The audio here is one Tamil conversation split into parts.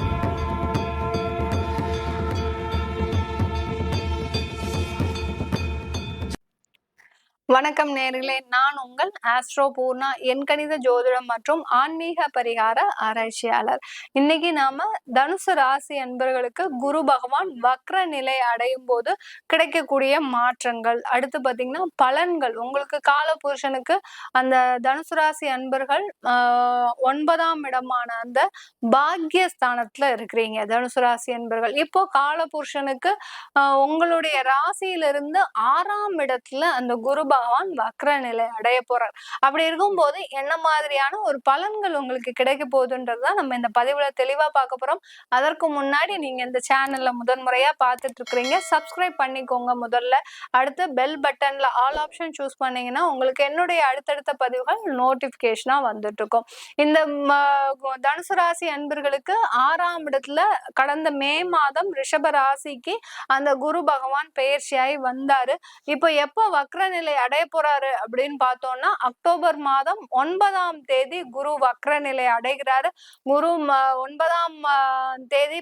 you வணக்கம் நேர்களே. நான் உங்கள் ஆஸ்ட்ரோ பூர்ணா எண்கணித ஜோதிடம் மற்றும் ஆன்மீக பரிகார ஆராய்ச்சியாளர். இன்னைக்கு நாம தனுசு ராசி அன்பர்களுக்கு குரு பகவான் வக்ர நிலை அடையும் போது கிடைக்கக்கூடிய மாற்றங்கள் அடுத்து பாத்தீங்கன்னா பலன்கள். உங்களுக்கு கால புருஷனுக்கு அந்த தனுசு ராசி அன்பர்கள் ஆஹ் ஒன்பதாம் இடமான அந்த பாக்யஸ்தானத்துல இருக்கிறீங்க. தனுசு ராசி அன்பர்கள். இப்போ கால புருஷனுக்கு ஆஹ் உங்களுடைய ராசியிலிருந்து ஆறாம் இடத்துல அந்த குரு பகவான் வக்ர நிலை அடைய போறார். அப்படி இருக்கும்போது என்ன மாதிரியான ஒரு பலன்கள் உங்களுக்கு கிடைக்க போகுதுன்றதுதான் நம்ம இந்த பதிவுல தெளிவா பார்க்க போறோம். அதற்கு முன்னாடி நீங்க இந்த சேனல்ல முதன்முறையா பார்த்துட்டு இருக்கிறீங்க. சப்ஸ்கிரைப் பண்ணிக்கோங்க முதல்ல. அடுத்து பெல் பட்டன்ல ஆல் ஆப்ஷன் சூஸ் பண்ணீங்கன்னா உங்களுக்கு என்னுடைய அடுத்தடுத்த பதிவுகள் நோட்டிபிகேஷனா வந்துட்டு இருக்கும். இந்த தனுசு ராசி அன்பர்களுக்கு ஆறாம் இடத்துல கடந்த மே மாதம் ரிஷப ராசிக்கு அந்த குரு பகவான் பெயர்ச்சியாகி வந்தாரு. இப்போ எப்போ வக்ர நிலை அடைய போறாரு அப்படின்னு பார்த்தோம்னா அக்டோபர் மாதம் ஒன்பதாம் தேதி குரு வக்ர நிலை அடைகிறாரு. குரு ஒன்பதாம் தேதி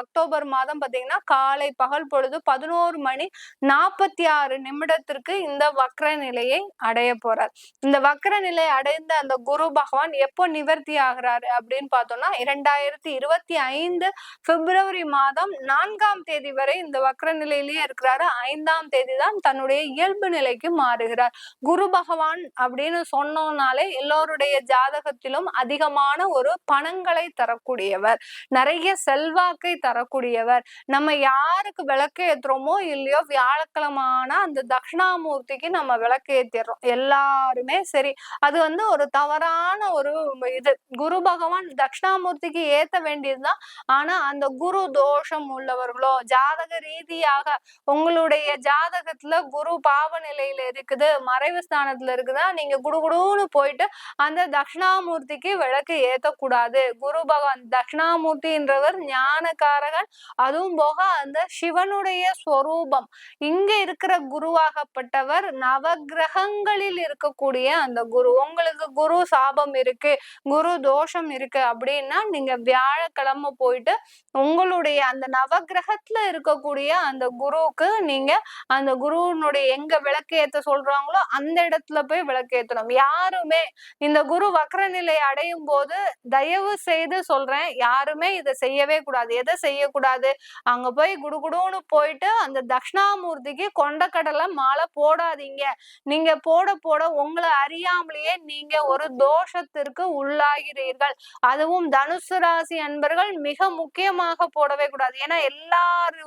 அக்டோபர் மாதம் பார்த்தீங்கன்னா காலை பகல் பொழுது பதினோரு மணி நாற்பத்தி ஆறு நிமிடத்திற்கு இந்த வக்ர நிலையை அடைய போறார். இந்த வக்ர நிலை அடைந்த அந்த குரு பகவான் எப்போ நிவர்த்தி ஆகிறாரு அப்படின்னு பார்த்தோம்னா இரண்டாயிரத்தி இருபத்தி ஐந்து பிப்ரவரி மாதம் நான்காம் தேதி வரை இந்த வக்ர நிலையிலேயே இருக்கிறாரு. ஐந்தாம் தேதி தான் தன்னுடைய இயல்பு நிலைக்கு மாறு வருகிறார். குரு பகவான் அப்படின்னு சொன்னோம்னாலே எல்லோருடைய ஜாதகத்திலும் அதிகமான ஒரு பணங்களை தரக்கூடியவர். நிறைய செல்வாக்கை தரக்கூடியவர். நம்ம யாருக்கு விளக்கு ஏத்துறோமோ இல்லையோ வியாழக்கிழமான அந்த தட்சிணாமூர்த்திக்கு நம்ம விளக்கு ஏத்திடுறோம். எல்லாருமே சரி அது வந்து ஒரு தவறான ஒரு இது. குரு பகவான் தட்சிணாமூர்த்திக்கு ஏத்த வேண்டியதுதான். ஆனா அந்த குரு தோஷம் உள்ளவர்களோ ஜாதக ரீதியாக உங்களுடைய ஜாதகத்துல குரு பாவ நிலையில இருக்கு இருக்குது மறைவு ஸ்தானத்துல இருக்குதா நீங்க குடுகுடுன்னு போயிட்டு அந்த தட்சிணாமூர்த்திக்கு விளக்கு ஏத்தக்கூடாது. குரு பகவான் தட்சிணாமூர்த்தின்றவர் ஞானகாரகன் அதுவும் போக அந்த சிவனுடைய ஸ்வரூபம். இங்க இருக்கிற குருவாகப்பட்டவர் நவகிரகங்களில் இருக்கக்கூடிய அந்த குரு. உங்களுக்கு குரு சாபம் இருக்கு குரு தோஷம் இருக்கு அப்படின்னா நீங்க வியாழக்கிழமை போயிட்டு உங்களுடைய அந்த நவகிரகத்துல இருக்கக்கூடிய அந்த குருவுக்கு நீங்க அந்த குருனுடைய எங்க விளக்கு ஏத்த சொல்ற சொல்றாங்களோ அந்த இடத்துல போய் விளக்கேற்றணும் யாருமே இந்த குரு வக்ர நிலை அடையும் போது தயவு செய்து சொல்றேன் யாருமே இதை செய்யவே கூடாது. எதை செய்யக்கூடாது? அங்க போய் குடுகுடுன்னு போயிட்டு அந்த தட்சிணாமூர்த்திக்கு கொண்டக்கடலை மாலை போடாதீங்க. நீங்க போட போட உங்களை அறியாமலேயே நீங்க ஒரு தோஷத்திற்கு உள்ளாகிறீர்கள். அதுவும் தனுசு ராசி அன்பர்கள் மிக முக்கியமாக போடவே கூடாது. ஏன்னா எல்லா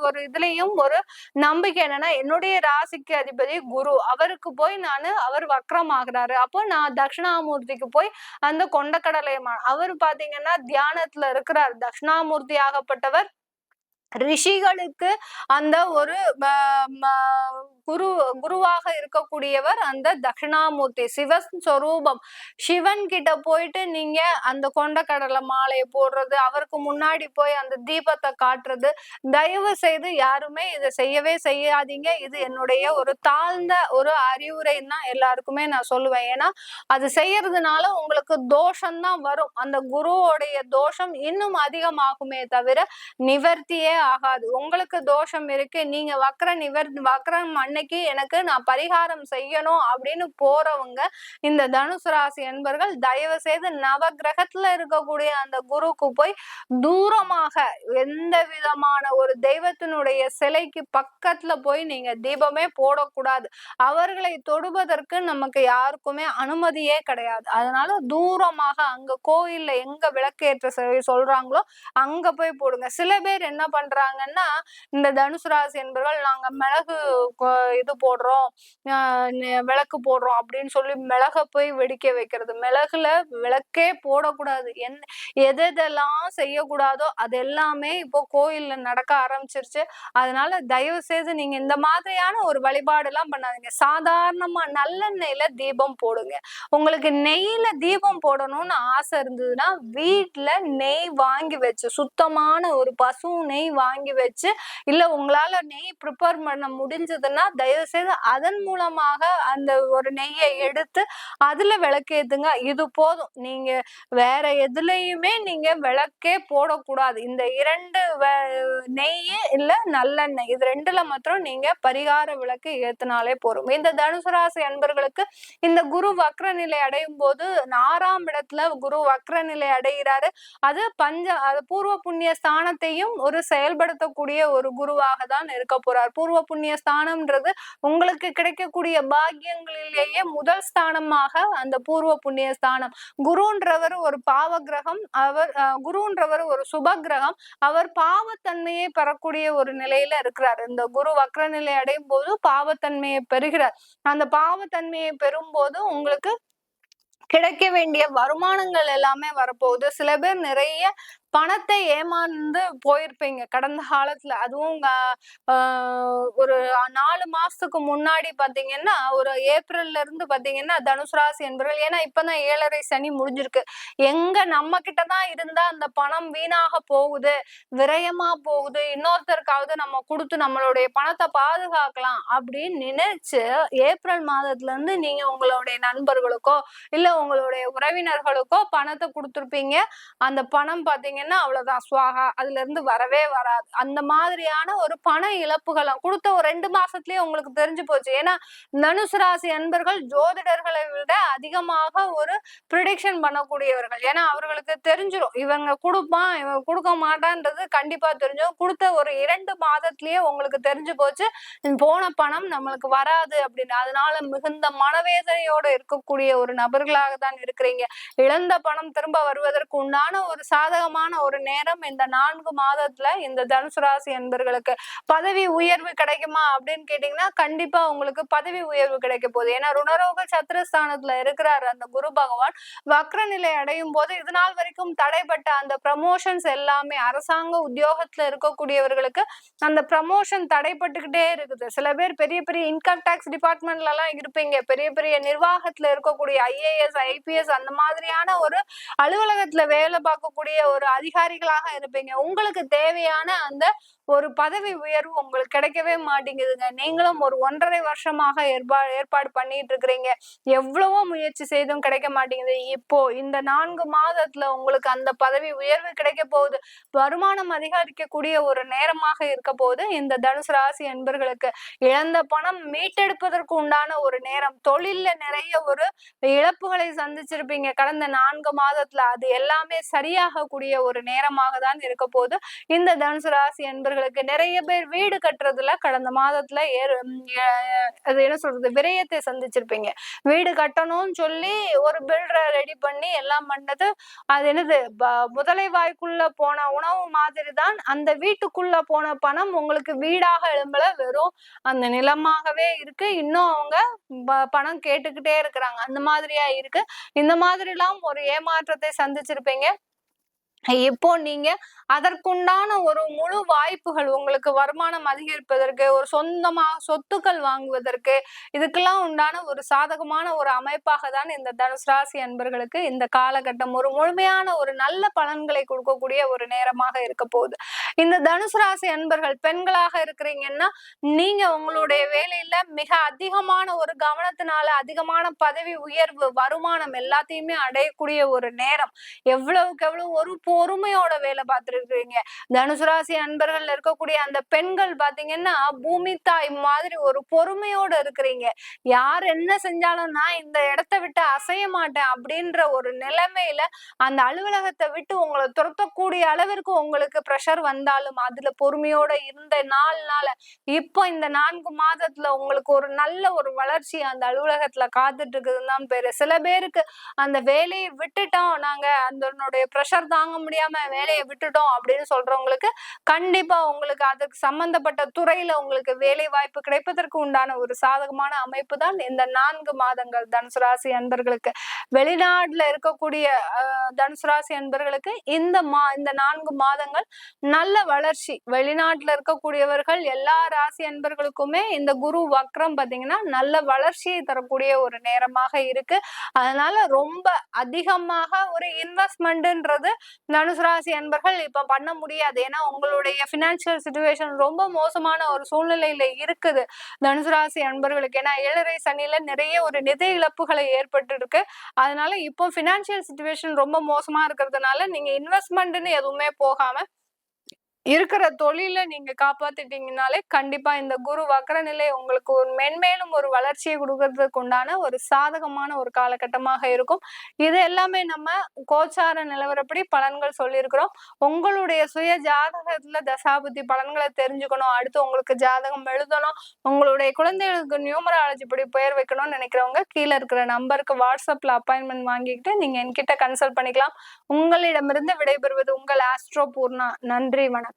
ஒரு இதுலயும் ஒரு நம்பிக்கை என்னன்னா என்னுடைய ராசிக்கு அதிபதி குரு. அவருக்கு போய் நான் அவர் வக்ரம் ஆகுறாரு அப்போ நான் தட்சிணாமூர்த்திக்கு போய் அந்த கொண்டக்கடலை அவர் பாத்தீங்கன்னா தியானத்துல இருக்கிறார். தட்சிணாமூர்த்தி ஆகப்பட்டவர் ரிஷிகளுக்கு அந்த ஒரு குரு குருவாக இருக்கக்கூடியவர் அந்த தட்சிணாமூர்த்தி. சிவஸ்வரூபம் சிவன் கிட்ட போயிட்டு நீங்க அந்த கொண்டக்கடலை மாலையை போடுறது அவருக்கு முன்னாடி போய் அந்த தீபத்தை காட்டுறது தயவு செய்து யாருமே இதை செய்யவே செய்யாதீங்க. இது என்னுடைய ஒரு தாழ்ந்த ஒரு அறிவுரைன்னு தான் எல்லாருக்குமே நான் சொல்லுவேன். ஏன்னா அது செய்யறதுனால உங்களுக்கு தோஷம்தான் வரும். அந்த குருவோடைய தோஷம் இன்னும் அதிகமாகுமே தவிர நிவர்த்தியே ஆகாது. உங்களுக்கு தோஷம் இருக்கு நீங்க வக்ர நிவர் வக்கரம் அன்னைக்கு எனக்கு நான் பரிகாரம் செய்யணும் அப்படின்னு போறவங்க இந்த தனுசு ராசி என்பர்கள் தயவு செய்து நவ கிரகத்துல இருக்கக்கூடிய அந்த குருக்கு போய் தூரமாக எந்த விதமான ஒரு தெய்வத்தினுடைய சிலைக்கு பக்கத்துல போய் நீங்க தீபமே போடக்கூடாது. அவர்களை தொடுவதற்கு நமக்கு யாருக்குமே அனுமதியே கிடையாது. அதனால தூரமாக அங்க கோயில்ல எங்க விளக்கேற்ற சொல்றாங்களோ அங்க போய் போடுங்க. சில பேர் என்ன பண்றாங்கன்னா இந்த தனுசு ராசி என்பவர்கள் நாங்க மிளகு இது போடுறோம். விளக்கு போடுறோம் அப்படின்னு சொல்லி மிளக போய் வெடிக்க வைக்கிறது. மிளகுல விளக்கே போடக்கூடாது. என் எதெல்லாம் செய்யக்கூடாதோ அது எல்லாமே இப்போ கோயில்ல நடக்க ஆரம்பிச்சிருச்சு. அதனால தயவு செய்து நீங்க இந்த மாதிரியான ஒரு வழிபாடு எல்லாம் பண்ணாதீங்க. சாதாரணமா நல்லெண்ணெயில தீபம் போடுங்க. உங்களுக்கு நெய்ல தீபம் போடணும்னு ஆசை இருந்ததுன்னா வீட்டுல நெய் வாங்கி வச்சு சுத்தமான ஒரு பசு நெய் வாங்கி வச்சு இல்ல உங்களால நெய் ப்ரிப்பேர் பண்ண முடிஞ்சதுன்னா தயவு செய்து அதன் மூலமாக அந்த ஒரு நெய்யை எடுத்து அதுல விளக்கேத்துங்க இது போதும். நீங்க வேற எதுலயுமே நீங்க விளக்கே போடக்கூடாது. இந்த இரண்டு நெய் இல்ல நல்லெண்ணெய். இது ரெண்டுல மாத்திரம் நீங்க பரிகார விளக்கு ஏத்தினாலே போறோம் இந்த தனுசு ராசி அன்பர்களுக்கு இந்த குரு வக்ர நிலை அடையும் போது ஆறாம் இடத்துல குரு வக்ர நிலை அடைகிறாரு. அது பஞ்ச அது பூர்வ புண்ணிய ஸ்தானத்தையும் ஒரு செயல் செயல்படுத்தக்கூடிய ஒரு குருவாக தான் இருக்க போறார். பூர்வ புண்ணிய ஸ்தானம்ன்றது உங்களுக்கு கிடைக்கக்கூடிய பாக்கியங்களிலேயே முதல் ஸ்தானமாக அந்த பூர்வ புண்ணிய ஸ்தானம். குருன்றவர் ஒரு பாவ கிரகம் அவர் குருன்றவர் ஒரு சுப கிரகம் அவர் பாவத்தன்மையை பெறக்கூடிய ஒரு நிலையில இருக்கிறார். இந்த குரு வக்ர நிலை அடையும் போது பாவத்தன்மையை பெறுகிறார். அந்த பாவத்தன்மையை பெறும் போது உங்களுக்கு கிடைக்க வேண்டிய வருமானங்கள் எல்லாமே வரப்போகுது. சில பேர் நிறைய பணத்தை ஏமாந்து போயிருப்பீங்க. கடந்த காலத்துல அதுவும் ஒரு நாலு மாசத்துக்கு முன்னாடி பாத்தீங்கன்னா ஒரு ஏப்ரல்ல இருந்து பாத்தீங்கன்னா தனுசு ராசி என்பவர்கள் ஏன்னா இப்பதான் ஏழரை சனி முடிஞ்சிருக்கு. எங்க நம்ம கிட்டதான் இருந்தா அந்த பணம் வீணாக போகுது விரயமா போகுது. இன்னொருத்தருக்காவது நம்ம கொடுத்து நம்மளுடைய பணத்தை பாதுகாக்கலாம் அப்படின்னு நினைச்சு ஏப்ரல் மாதத்துல இருந்து நீங்க உங்களுடைய நண்பர்களுக்கோ இல்ல உங்களுடைய உறவினர்களுக்கோ பணத்தை கொடுத்துருப்பீங்க. அந்த பணம் பாத்தீங்க பாத்தீங்கன்னா அவ்வளவுதான். சுவாகா அதுல இருந்து வரவே வராது. அந்த மாதிரியான ஒரு பண இழப்புகளும் கொடுத்த ஒரு ரெண்டு மாசத்துலயே உங்களுக்கு தெரிஞ்சு போச்சு. ஏன்னா தனுசு ராசி அன்பர்கள் ஜோதிடர்களை விட அதிகமாக ஒரு ப்ரிடிக்ஷன் பண்ணக்கூடியவர்கள். ஏன்னா அவர்களுக்கு தெரிஞ்சிடும் இவங்க கொடுப்பான் இவங்க கொடுக்க மாட்டான்றது கண்டிப்பா தெரிஞ்சிடும் கொடுத்த ஒரு இரண்டு மாதத்திலேயே உங்களுக்கு தெரிஞ்சு போச்சு. போன பணம் நம்மளுக்கு வராது அப்படின்னு. அதனால மிகுந்த மனவேதனையோட இருக்கக்கூடிய ஒரு நபர்களாக தான் இருக்கிறீங்க. இழந்த பணம் திரும்ப வருவதற்கு உண்டான ஒரு சாதகமான அற்புதமான ஒரு நேரம் இந்த நான்கு மாதத்துல இந்த தனுசு ராசி என்பர்களுக்கு பதவி உயர்வு கிடைக்குமா அப்படின்னு கேட்டீங்கன்னா கண்டிப்பா உங்களுக்கு பதவி உயர்வு கிடைக்க போகுது. ஏன்னா ருணரோக சத்திரஸ்தானத்துல இருக்கிறார் அந்த குரு பகவான். வக்ர நிலை அடையும் போது இது நாள் வரைக்கும் தடைப்பட்ட அந்த ப்ரமோஷன்ஸ் எல்லாமே அரசாங்க உத்தியோகத்துல இருக்கக்கூடியவர்களுக்கு அந்த ப்ரமோஷன் தடைப்பட்டுக்கிட்டே இருக்குது. சில பேர் பெரிய பெரிய இன்கம் டேக்ஸ் டிபார்ட்மெண்ட்ல எல்லாம் இருப்பீங்க. பெரிய பெரிய நிர்வாகத்துல இருக்கக்கூடிய ஐஏஎஸ் ஐபிஎஸ் அந்த மாதிரியான ஒரு அலுவலகத்துல வேலை பார்க்கக்கூடிய ஒரு அதிகாரிகளாக இருப்பீங்க. உங்களுக்கு தேவையான அந்த ஒரு பதவி உயர்வு உங்களுக்கு கிடைக்கவே மாட்டேங்குதுங்க. நீங்களும் ஒரு ஒன்றரை வருஷமாக ஏற்பா ஏற்பாடு பண்ணிட்டு இருக்கிறீங்க எவ்வளவோ முயற்சி செய்தும் கிடைக்க மாட்டேங்குது. இப்போ இந்த நான்கு மாதத்துல உங்களுக்கு அந்த பதவி உயர்வு கிடைக்க போகுது. வருமானம் அதிகரிக்கக்கூடிய ஒரு நேரமாக இருக்க போது இந்த தனுசு ராசி என்பர்களுக்கு இழந்த பணம் மீட்டெடுப்பதற்கு உண்டான ஒரு நேரம். தொழில்ல நிறைய ஒரு இழப்புகளை சந்திச்சிருப்பீங்க. கடந்த நான்கு மாதத்துல அது எல்லாமே சரியாக கூடிய ஒரு ஒரு நேரமாக தான் இருக்க போது இந்த தனுசு ராசி என்பர்களுக்கு நிறைய பேர் வீடு கட்டுறதுல கடந்த மாதத்துல ஏறு அது என்ன சொல்றது விரயத்தை சந்திச்சிருப்பீங்க. வீடு கட்டணும்னு சொல்லி ஒரு பில்டரை ரெடி பண்ணி எல்லாம் பண்ணது அது என்னது முதலை வாய்க்குள்ள போன உணவு மாதிரி தான் அந்த வீட்டுக்குள்ள போன பணம் உங்களுக்கு வீடாக எழும்பல வெறும் அந்த நிலமாகவே இருக்கு. இன்னும் அவங்க பணம் கேட்டுக்கிட்டே இருக்கிறாங்க. அந்த மாதிரியா இருக்கு. இந்த மாதிரி எல்லாம் ஒரு ஏமாற்றத்தை சந்திச்சிருப்பீங்க. இப்போ நீங்க அதற்குண்டான ஒரு முழு வாய்ப்புகள் உங்களுக்கு வருமானம் அதிகரிப்பதற்கு ஒரு சொந்தமா சொத்துக்கள் வாங்குவதற்கு இதுக்கெல்லாம் உண்டான ஒரு சாதகமான ஒரு அமைப்பாக தான் இந்த தனுசு ராசி அன்பர்களுக்கு இந்த காலகட்டம் ஒரு முழுமையான ஒரு நல்ல பலன்களை கொடுக்கக்கூடிய ஒரு நேரமாக இருக்க போகுது. இந்த தனுசு ராசி அன்பர்கள் பெண்களாக இருக்கிறீங்கன்னா நீங்க உங்களுடைய வேலையில மிக அதிகமான ஒரு கவனத்தினால அதிகமான பதவி உயர்வு வருமானம் எல்லாத்தையுமே அடையக்கூடிய ஒரு நேரம். எவ்வளவுக்கு எவ்வளவு ஒரு பொறுமையோட வேலை பார்த்துருக்குறீங்க தனுசு ராசி அன்பர்கள் இருக்கக்கூடிய அந்த பெண்கள் பாத்தீங்கன்னா பூமி தாய் மாதிரி ஒரு பொறுமையோட இருக்கிறீங்க. யார் என்ன செஞ்சாலும் நான் இந்த இடத்த விட்டு அசைய மாட்டேன் அப்படின்ற ஒரு நிலைமையில அந்த அலுவலகத்தை விட்டு உங்களை துரத்தக்கூடிய அளவிற்கு உங்களுக்கு ப்ரெஷர் வந்தாலும் அதுல பொறுமையோட இருந்த நாள்னால இப்போ இந்த நான்கு மாதத்துல உங்களுக்கு ஒரு நல்ல ஒரு வளர்ச்சி அந்த அலுவலகத்துல காத்துட்டு இருக்குதுன்னு தான் பேரு. சில பேருக்கு அந்த வேலையை விட்டுட்டோம். நாங்க அதனுடைய ப்ரெஷர் தாங்க முடியாம வேலையை விட்டுட்டோம் அப்படின்னு சொல்றவங்களுக்கு கண்டிப்பா உங்களுக்கு அதுக்கு சம்பந்தப்பட்ட துறையில உங்களுக்கு வேலை வாய்ப்பு கிடைப்பதற்கு உண்டான ஒரு சாதகமான அமைப்பு தான் இந்த நான்கு மாதங்கள் தனுசு ராசி அன்பர்களுக்கு. வெளிநாட்டுல இருக்கக்கூடிய தனுசு ராசி அன்பர்களுக்கு இந்த மா இந்த நான்கு மாதங்கள் நல்ல வளர்ச்சி. வெளிநாட்டுல இருக்கக்கூடியவர்கள் எல்லா ராசி அன்பர்களுக்குமே இந்த குரு வக்ரம் பாத்தீங்கன்னா நல்ல வளர்ச்சியை தரக்கூடிய ஒரு நேரமாக இருக்கு. அதனால ரொம்ப அதிகமாக ஒரு இன்வெஸ்ட்மெண்ட்ன்றது தனுசு ராசி அன்பர்கள் இப்ப பண்ண முடியாது. ஏன்னா உங்களுடைய பினான்சியல் சுச்சுவேஷன் ரொம்ப மோசமான ஒரு சூழ்நிலையில இருக்குது. தனுசு ராசி அன்பர்களுக்கு ஏன்னா ஏழரை சனியில நிறைய ஒரு நிதி இழப்புகளை ஏற்பட்டு இருக்கு அதனால இப்போ பினான்சியல் சுச்சுவேஷன் ரொம்ப மோசமா இருக்கிறதுனால நீங்க இன்வெஸ்ட்மெண்ட்னு எதுவுமே போகாம இருக்கிற தொழில நீங்க காப்பாத்திட்டீங்கனாலே கண்டிப்பா இந்த குரு வக்கர நிலை உங்களுக்கு ஒரு மென்மேலும் ஒரு வளர்ச்சியை கொடுக்கறதுக்கு உண்டான ஒரு சாதகமான ஒரு காலகட்டமாக இருக்கும். இது எல்லாமே நம்ம கோச்சார நிலவரப்படி பலன்கள் சொல்லியிருக்கிறோம். உங்களுடைய சுய ஜாதகத்துல தசாபுத்தி பலன்களை தெரிஞ்சுக்கணும். அடுத்து உங்களுக்கு ஜாதகம் எழுதணும். உங்களுடைய குழந்தைகளுக்கு நியூமராலஜி படி பெயர் வைக்கணும்னு நினைக்கிறவங்க கீழே இருக்கிற நம்பருக்கு வாட்ஸ்அப்ல அப்பாயின்மெண்ட் வாங்கிக்கிட்டு நீங்க என்கிட்ட கன்சல்ட் பண்ணிக்கலாம். உங்களிடமிருந்து விடைபெறுவது உங்கள் ஆஸ்ட்ரோ பூர்ணா. நன்றி வணக்கம்.